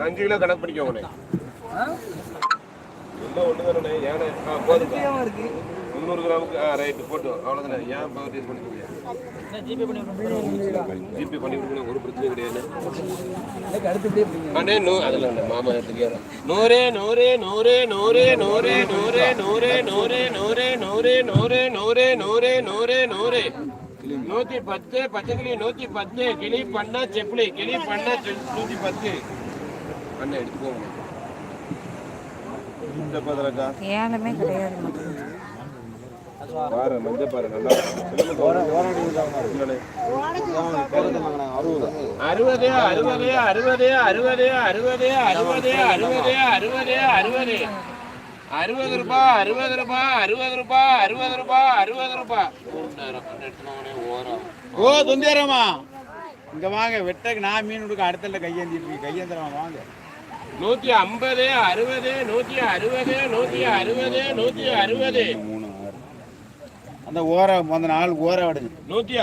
அஞ்சு கிலோ கணக்கு பண்ணிக்கோங்கண்ணே எல்லாம் ஒன்று தானே ஏன்னா ஆ போதும் முந்நூறு கிராமுக்கு ஆ ரைட்டு போட்டு அவ்வளோதானே ஏன் பர்ச்சேஸ் பண்ணி ஜிபே பண்ணி ஜிபே பண்ணி கொடுக்கணும் ஒரு பிரச்சனையும் கிடையாது அண்ணே நூ அதில் மாமா எடுத்துக்கிறேன் நூறே நூறே நூறே நூறே நூறே நூறு நூறு நூறு நூறு நூறு நூறு நூறு நூறு நூறு நூறு நூத்தி பத்து பச்சை கிளி நூத்தி பத்து கிளி பண்ணா செப்பிளி கிளி பண்ணா செ- நூத்தி பத்து அண்ணே எடுத்துக்கோங்க இந்த பதிலக்கா ஏழுமே கிடையாது பாரு மஞ்ச பாரு நல்லா அறுபது அறுபது அறுபது அறுபது அறுபது அறுபது அறுபது அறுபது அறுபது. அறுபது ரூபாய் அறுபது ரூபாய் அறுபது ரூபாய் அறுபது ரூபாய் அறுபது ரூபாய் ஓ தொந்தியாரம்மா. இங்க வாங்க வெட்டக்கு நான் மீன் கொடுக்க அடுத்தல கையேந்திட்டு இருக்கு கையேந்திரமா வாங்க. நூத்தி ஐம்பது அறுபது நூத்தி அறுபது நூத்தி அறுபது நூத்தி அறுபது. மூணு ஆறு அந்த ஓர அந்த நாலு ஓர விடுங்க. நூத்தி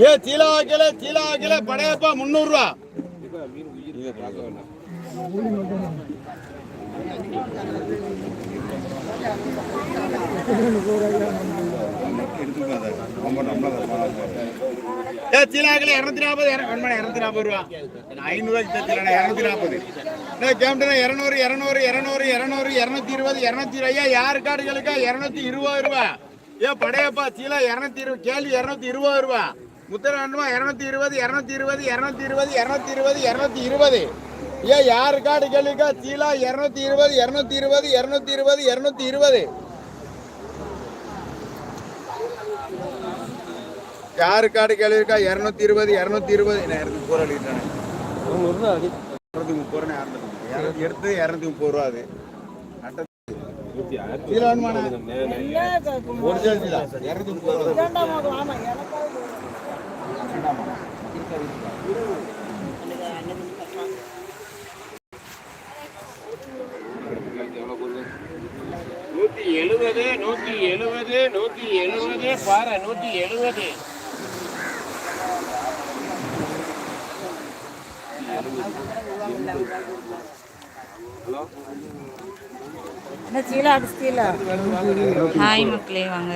ஏ தீலா வைக்கல தீலா வைக்கல படையப்பா முந்நூறுரூவா பார்க்க வேண்டாம் ஏ சீலா வைக்கல இரநூத்தி நாற்பது இரநூத்தி நாற்பது ரூபா ஐநூறுவா சீலா இரநூத்தி நாற்பது கேம்டனா இரநூறு இரநூறு இரநூறு இரநூறு இரநூத்தி இருபது இரநூத்தி ஐயா யார் காடுகளுக்கா இரநூத்தி இருபது ரூபா ஏ படையப்பா சீலா இரநூத்தி இருபது கேள்வி இரநூத்தி இருபது ரூபா முத்திர வேண்டுமா இரநூத்தி இருபது இரநூத்தி இருபது இரநூத்தி இருபது இரநூத்தி இருபது இரநூத்தி இருபது ஏ யார் காடு கேள்விக்கா சீலா இரநூத்தி இருபது இரநூத்தி இருபது இரநூத்தி இருபது இரநூத்தி இருபது யாரு காடு கேள்விருக்கா இருநூத்தி இருபது இருநூத்தி இருபது. இரநூத்தி முப்பது ரூபா எழுதிட்டானே முப்பது ரூபா எடுத்து இரநூத்தி. முப்பது ரூபா அது. நூத்தி எழுபது நூத்தி எழுபது நூத்தி எழுபது. பாரு நூத்தி எழுபது. என்ன சீலா அடிச்சிட்டீங்களா ஹாய் மக்களே வாங்க.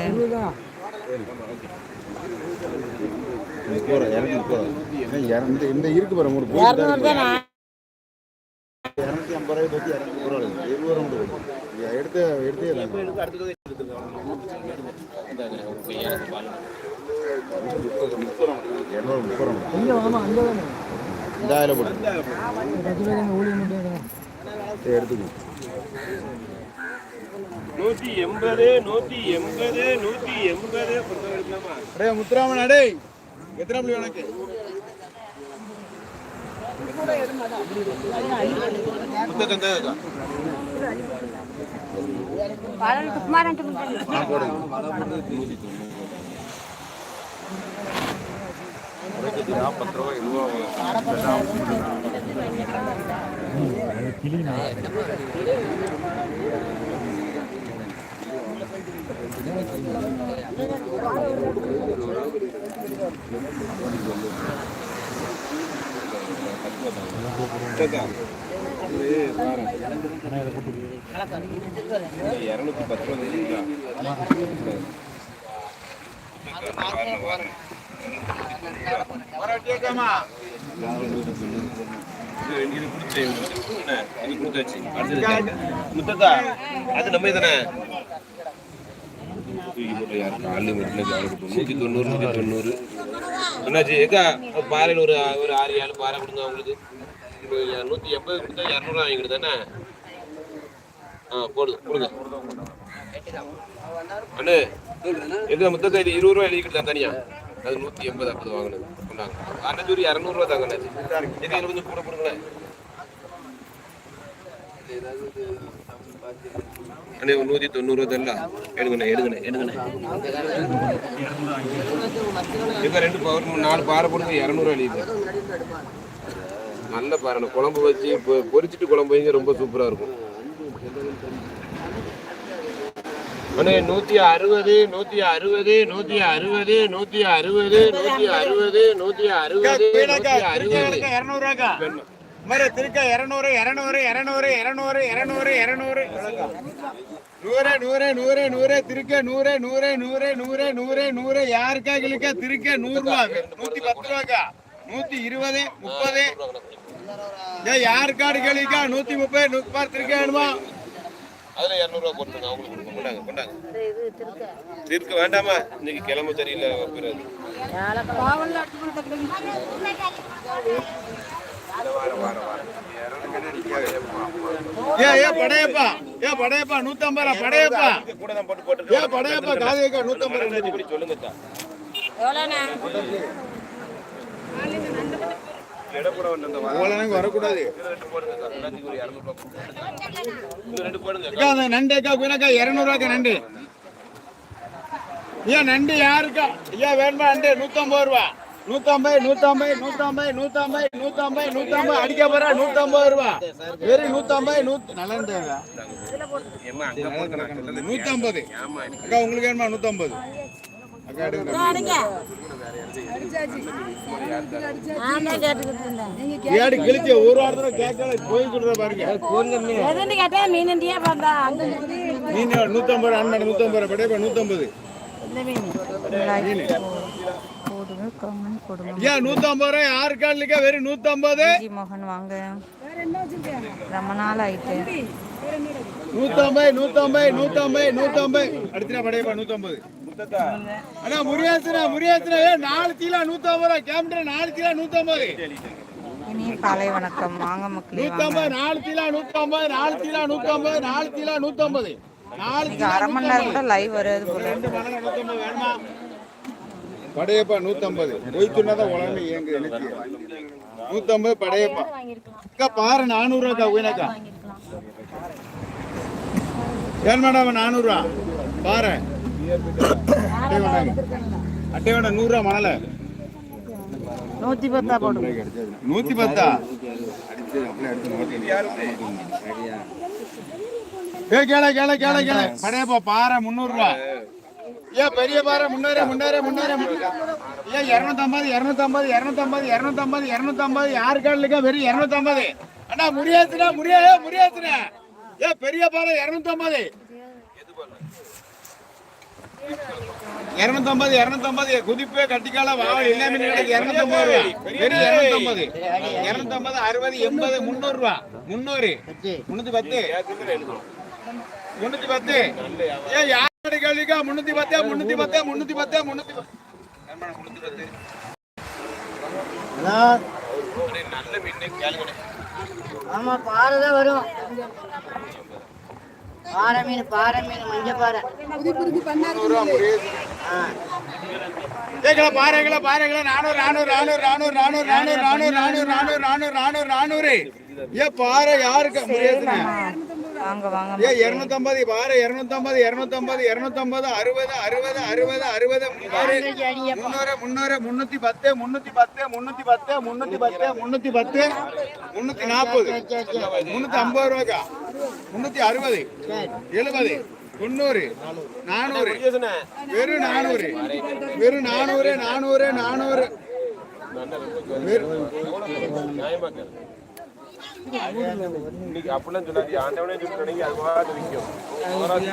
இந்த இருக்கு பாருங்க ஒரு இரநூத்தி ஐம்பது ரூபாய் பற்றி இரநூத்தி ரூபா இருபது ரூபா மட்டும் இது எடுத்து எடுத்து இரநூறு முப்பது ரூபா இந்த அதில் போட்டு எடுத்துக்கணும் நூற்றி எண்பது நூற்றி எண்பது நூற்றி எண்பது அடே முத்துராமன் அடே எத்தனை புள்ளி உனக்கு குமார் போடுங்க ಅದಕ್ಕೆ ದಿನ ಪತ್ರವೋ ಇಲ್ವೋ இரநூத்தி பத்து ரூபா முத்தத்தா அது நம்ம தானே தூக்கி போட்டு யாரு காலையில் நூற்றி தொண்ணூறு நூற்றி தொண்ணூறு என்னாச்சு ஏக்கா பாறையில் ஒரு ஒரு ஆறு ஏழு பாறை கொடுங்க அவங்களுக்கு இப்போ நூற்றி எண்பது கொடுத்தா இரநூறுவா வாங்கிக்கிட்டு தானே ஆ போடு கொடுங்க அண்ணே எங்க முத்தத்தா இது இருபது ரூபா எழுதிக்கிட்டு தான் தனியாக அது நூற்றி எண்பது ஐம்பது வாங்கினது. கொண்டாங்க. அன்னைக்கு ஒரு இரநூறுவா தாங்க அண்ணாச்சி இது கொஞ்சம் கூட கொடுங்களேன். அண்ணே நூற்றி தொண்ணூறு தெரியல எடுங்கண்ணே எடுங்கண்ணே எடுங்கண்ணே. இப்போ ரெண்டு பவர் நாலு பாறை போடுங்க இரநூறுவா எழுதிங்க நல்ல பாறை குழம்பு வச்சு பொ- பொரிச்சிட்டு குழம்பு வைங்க ரொம்ப சூப்பராக இருக்கும். அண்ணே நூத்தி அறுபது நூத்தி அறுபது நூத்தி அறுபது நூத்தி அறுபது நூத்தி அறுபது நூத்தி அறுபது நூத்தி அறுபது. இரநூறுவாக்கா? மாதிரி திருக்க இரநூறு இரநூறு இரநூறு இரநூறு இரநூறு இரநூறு. நூறு நூறு நூறு நூறு திருக்க நூறு நூறு நூறு நூறு நூறு நூறு. யாருக்கா கிழக்கா? திருக்க நூறு ரூபா நூத்தி பத்து ரூபாக்கா நூத்தி இருபது முப்பது. ஏன் யாருக்காடு கேளிக்கா நூத்தி முப்பது நூத்தி பத்து திருக்க வேணுமா? அதுல இரநூறுவா கொடுத்துருங்க அவங்களுக்கு கொடுங்க. கொண்டாங்க கொண்டாங்க. தீர்க்க. வேண்டாமா? இன்னைக்கு கிளம்ப தெரியல பிறகு ஏ ஏ படையப்பா. ஏ படையப்பா நூத்தம்பது ரூபா படையப்பா. கூட தான் போட்டு போட்டு ஏ படையப்பா காது கேட்கா நூத்தம்பது ரூபா. சொல்லுங்கக்கா அந்த ஓலனுக்கு வரக்கூடாது. நண்டு அக்கா குயினக்கா இரநூறுவாக்கா நண்டு. ஐயா நண்டு யாருக்கா? ஐயா வேணுமா நண்டு? நூத்தம்பது ரூபா. நூத்தம்பது நூத்தம்பது நூத்தம்பது நூத்தம்பது நூத்தம்பது நூத்தம்பது. அடிக்க போறா நூத்தம்பது ரூபா. வெறும் நூத்தம்பது நூத்தி நல்ல நூத்தம்பது. அக்கா உங்களுக்கு வேணுமா நூத்தம்பது? ஏடு கிழிச்சு ஒரு வாரத்துல கேட்கல போய் பாருங்க. கேட்டா மீனண்டியே பார்த்தா நூத்தம்பது அண்ணன் நூத்தம்பது நூத்தம்பது. ரூபாய் ஆறு காலுக்கே வெறும் நூத்தம்பது. மோகன் வாங்க. ரொம்ப நாள் நூத்தம்பது நூத்தம்பது நூத்தம்பது நூத்தம்பது. அடுத்த படையப்பா நூத்தம்பது. அண்ணா முருகேசனா முருகேசனா ஏ நாலு கிலோ நூத்தம்பது ரூபா. கேமரா நாலு கிலோ நூத்தம்பது. இனிய காலை வணக்கம். வாங்க மக்களே நூத்தம்பது நாலு கிலோ நூத்தம்பது நாலு கிலோ நூத்தம்பது நாலு கிலோ நூத்தம்பது. நாலு அரை மணி நேரம் கூட லைவ் வருது போல. ரெண்டு மணி நூத்தம்பது வேணுமா? படையப்பா நூத்தம்பது. பொய் சொன்னாதான் உலகம் இயங்கு எனக்கு. நூத்தம்பது படையப்பா. அக்கா பாரு நானூறுவாக்கா உயினக்கா. ஏன் மேடம் நானூறுவா பாரு. அட்டை வேண்டாம் நூறுரூவா மணல. நூத்தி பத்தா போடுங்க. நூத்தி பத்தா ஏ கேள கேள கேள கேள. படையப்பா பாறை முந்நூறுரூவா. ஏன் பெரிய பாறை முன்னூறு முன்னூறு முன்னூறு ஏன் இரநூத்தம்பது இரநூத்தம்பது இரநூத்தம்பது இரநூத்தம்பது இரநூத்தம்பது. யாரு கார்டுலக்கா வெறும் இரநூத்தம்பது. அண்ணா முடியாதுண்ணா முடியாது முடியாதுண்ணா ஏன் பெரிய பாறை இரநூத்தம்பது. இரநூத்தம்பது இரநூத்தம்பது. குதிப்பு கட்டிக்கால வாவல் எல்லாமே கிடைக்கு இரநூத்தம்பது. ரூபா வெறும் இரநூத்தம்பது. இரநூத்தம்பது அறுபது எண்பது முந்நூறு. ரூபா முந்நூறு முன்னூத்தி பத்து முன்னூத்தி பத்து. ஏன் யாரு? கேள்விக்கா? முன்னூத்தி பத்து முன்னூத்தி பத்து முன்னூத்தி பத்து முன்னூத்தி பத்து? முன்னூத்தி பத்து நல்ல மீன் கேளுங்க ஆமா பாறை தான் வரும். பாறை மீன் பாறை மீன் மஞ்ச பாறை நானூறு நானூறு நானூறு நானூறு நானூறு நானூறு நானூறு நானூறு நானூறு நானூறு நானூறு நானூறு ஏ பாறை யாருக்கு முடியாதுண்ணே வாங்க வாங்க ஏ இருநூத்தம்பது பாரு இருநூத்தம்பது இருநூத்தம்பது இருநூத்தம்பது அறுபது அறுபது அறுபது அறுபது முன்னூறு முன்னூறு முன்னூத்தி பத்து முன்னூத்தி பத்து முன்னூத்தி பத்து முன்னூத்தி பத்து முன்னூத்தி பத்து முன்னூத்தி நாற்பது முன்னூத்தி ஐம்பது ரூபாக்கா முன்னூத்தி அறுபது. எழுபது. தொண்ணூறு நானூறு. வெறும் நானூறு. வெறும் நானூறு நானூறு நானூறு. இன்னைக்கு அப்படிலாம் சொல்லாது ஆண்டவனே சொல்லிட்டு அது மாதிரி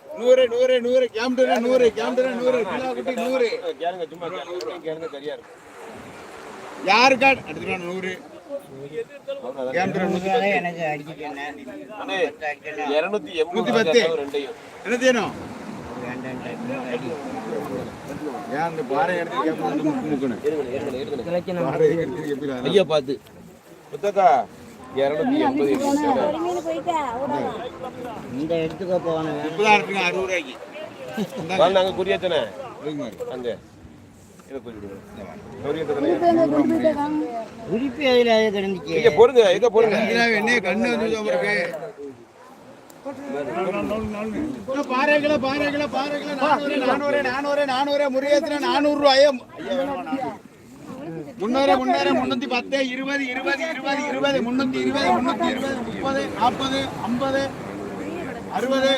நூறு நூறு நூறு. கேம்டனா நூறு கேம்டனா நூறு பிள்ளாக்குட்டி நூறு. கேளுங்க சும்மா கேளுங்க சரியா இருக்கும் யார் கார்டு? அடுத்த நூறு. நூத்தி பத்து. என்ன தேனும் ஐயா பார்த்து. புத்தகா இந்த இடத்துக்கு போகணும். இப்பதான் இருக்குங்க அறுபது ரூபாய்க்கு வந்தாங்க குறியாச்சனே அந்த. குறிப்பு எதிராக கிடந்துச்சு பொருங்க எங்க பொருங்க என்ன கண்ணு வந்து உங்களுக்கு நானூறு நானூறு நானூறு முருகேசன நானூறு ரூபாயே. முன்னூறு முன்னூறு முன்னூத்தி பத்து இருபது இருபது இருபது இருபது முன்னூத்தி இருபது முன்னூத்தி இருபது முப்பது நாற்பது ஐம்பது அறுபது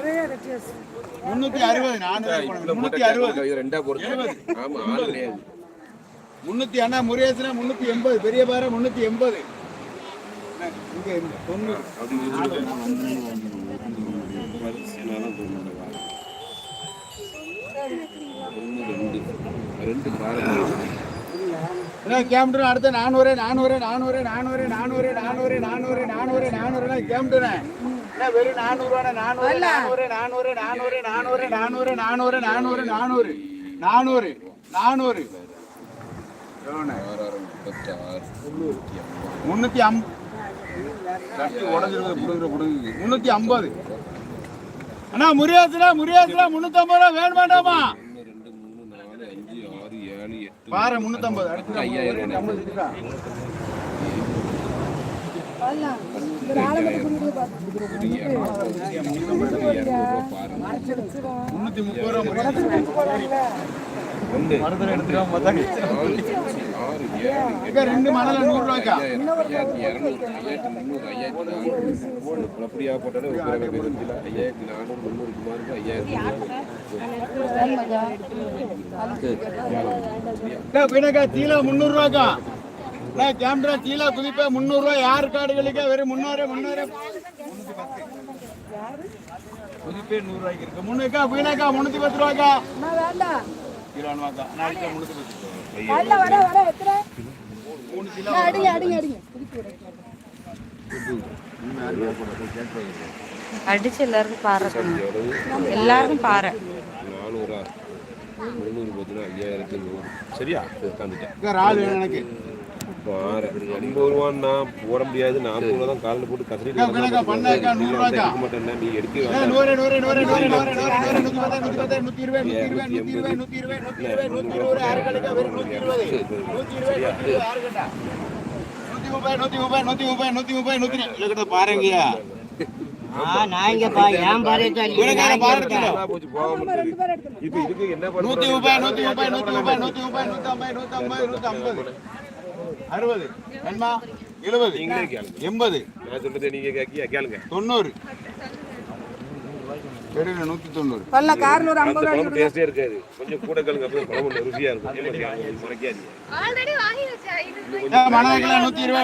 முன்னூத்தி அறுபது நானூறு முன்னூத்தி அறுபது ரெண்டா போடுங்க. ஆமா ஆளு கிடையாது. முன்னூத்தி அண்ணா முருகேசன முன்னூத்தி எண்பது பெரிய பாறை முன்னூத்தி எண்பது. இங்க தொண்ணூறு. ரெண்டு. பாரு என்ன கேம்டன் அடுத்த நானூறு நானூறு நானூறு நானூறு நானூறு நானூறு நானூறு நானூறு நானூறு கேம்டன் என்ன வெறும் நானூறு நானூறு நானூறு நானூறு நானூறு நானூறு நானூறு நானூறு நானூறு நானூறு நானூறு நானூறு முன்னூத்தி அம் முன்னூத்தி ஐம்பது அண்ணா முருகேசனா முருகேசனா முன்னூத்தி ஐம்பது ரூபா வேணும் அஞ்சு முந்நூற்றம்பது அடுத்து ஐயாயிரம் முன்னூத்தி முப்பது ரெண்டு மருந்துல எடுத்துக்காம மணல நூறு ரூபாய்க்கா ஐயாயிரத்தி பினக்கா தீலா முந்நூறுரூவாக்கா கேமரா தீலா குதிப்பா முந்நூறுரூவா யார் காடுகளுக்கா? வெறும் முன்னூறு முன்னூறு புதுப்பே நூறுரூவாய்க்கு இருக்கு. முன்னூக்கா பீனாக்கா முந்நூற்றி பத்து ரூபாக்கா கிலோன்வாக்கா நாளைக்கு முந்நூற்றி பத்து மூணு கிலோ அடிச்சு எல்லாருக்கும் பாறை எல்லாருக்கும் பாறை நானூறா முந்நூறு பார்த்தீங்கன்னா ஐயாயிரத்தி நூறு சரியா உட்காந்துட்டேன் எனக்கு ஆறு எண்பது ரூபான்னா போட முடியாது நாற்பது ரூபா தான் காலில் போட்டு நூறு ரூபாய்க்கா மாட்டேன் நீ எடுத்து ஏ, நூத்தி முப்பது நூத்தி முப்பது நூத்தி முப்பது நூத்தி முப்பது நூத்தி ஐம்பது நூத்தி தொண்ணூறு. நூத்தி தொண்ணூறு. கூட கலங்க ருசியா இருக்கும். நூத்தி இருபது.